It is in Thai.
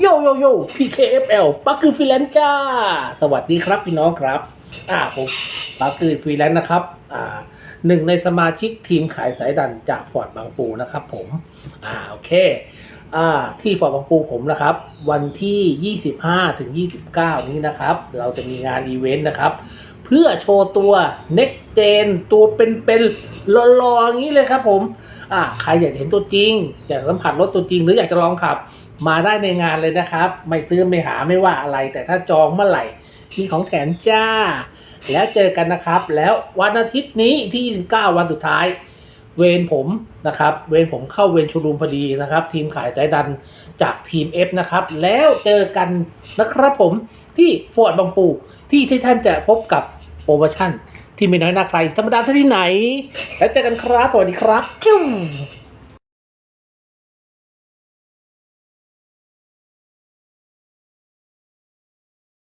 โยโยโย PKFL ปักคือฟรีแลนซ์จ้า สวัสดีครับพี่น้องครับ อ่าผมปักคือฟรีแลนซ์นะครับ อ่าหนึ่งในสมาชิกทีมขายสายดันจากฟอร์ดบางปูนะครับผม อ่าโอเค ที่ฟอร์ดบางปูผมนะครับ วันที่ 25 ถึง 29 นี้นะครับ เราจะมีงานอีเวนต์นะครับ เพื่อโชว์ตัว Next Gen ตัวเป็นๆหล่อๆอย่างนี้เลยครับผมอ่าใครอยากเห็นตัวจริง อยากสัมผัสรถตัวจริง หรืออยากจะลองขับ มาได้ในงานเลยนะครับ ไม่ซื้อไม่หาไม่ว่าอะไร แต่ถ้าจองเมื่อไหร่มีของแถมจ้า แล้วเจอกันนะครับ แล้ววันอาทิตย์นี้ที่9วันสุดท้าย เวรผมนะครับ เวรผมเข้าเวรชูรูมพอดีนะครับ ทีมขายสายดันจากทีม F นะครับ แล้วเจอกันนะครับผมที่ฟอร์ดบางปูที่ที่ท่านจะพบกับโปรโมชั่น ที่ไม่น้อยหน้าใครธรรมดาที่ไหน แล้วเจอกันครับ สวัสดีครับจุ๊